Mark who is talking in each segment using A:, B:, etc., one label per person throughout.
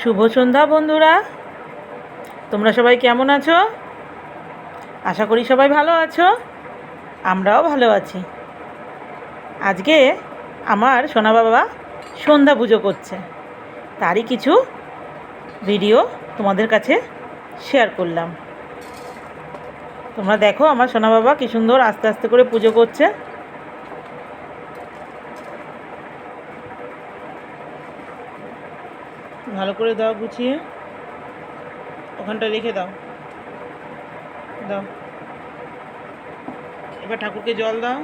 A: শুভ সন্ধ্যা বন্ধুরা। তোমরা সবাই কেমন আছো? আশা করি সবাই ভালো আছো। আমরাও ভালো আছি। আজকে আমার সোনা বাবা সন্ধ্যা পুজো করছে। তারই কিছু ভিডিও তোমাদের কাছে শেয়ার করলাম। তোমরা দেখো আমার সোনা বাবা কি সুন্দর আস্তে আস্তে করে পুজো করছে। ভালো করে দাও গুছিয়ে। ওখানটা রেখে দাও। দাও। এবার ঠাকুরকে জল দাও।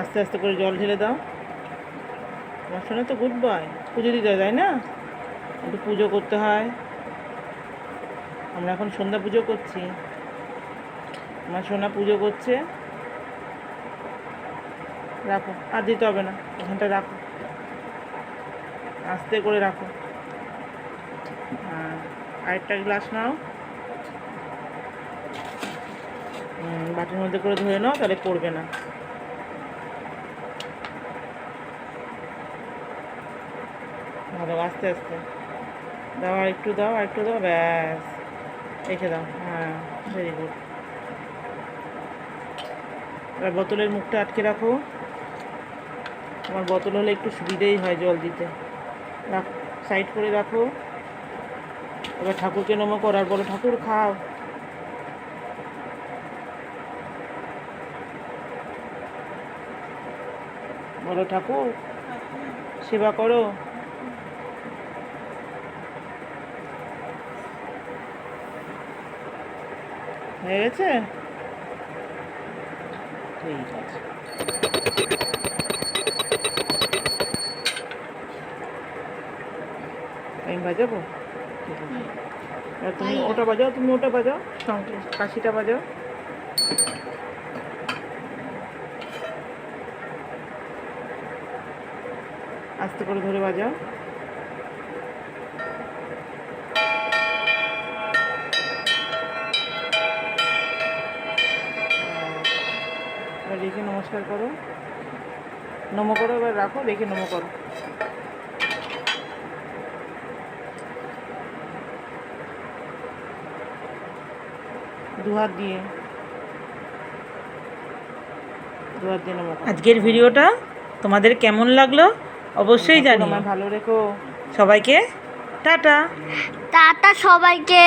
A: আস্তে আস্তে করে জল ঢেলে দাও। আমার শোনা তো গুড বয় পুজো দিতে হয়, তাই না? একটু পুজো করতে হয়। আমরা এখন সন্ধ্যা পুজো করছি। আমার সোনা পুজো করছে। রাখো। আর দিতে হবে না, এখানটা রাখো। আস্তে করে রাখো। আরেকটা গ্লাস নাও। বাটির মধ্যে করে ধরে নাও, তাহলে পড়বে না। ভালো, আস্তে আস্তে। দাও, আর একটু দাও, আর একটু দাও, ব্যাস। রেখে দাও হ্যাঁ ভেরি গুড এবার বোতলের মুখটা আটকে রাখো। আমার বোতল হলে একটু সুবিধেই হয় জল দিতে। রাখ সাইড করে রাখো। এবার ঠাকুরকে নমো করার বলো, ঠাকুর, খাও। বলো, ঠাকুর, সেবা করো। হয়ে গেছে? ঠিক আছে। আমি বাজাবো? তুমি ওটা বাজাও তুমি ওটা বাজাও কাশিটা বাজাও। আস্তে করে ধরে বাজাও। এবার রেখে নমস্কার করো। নমো করো এবার রাখো রেখে নমো করো। দু হাত দিয়ে। দুহাত দিয়ে নমো আজকের ভিডিওটা তোমাদের কেমন লাগল অবশ্যই জানি
B: ভালো রেখো।
A: সবাইকে টাটা।
C: টাটা সবাইকে।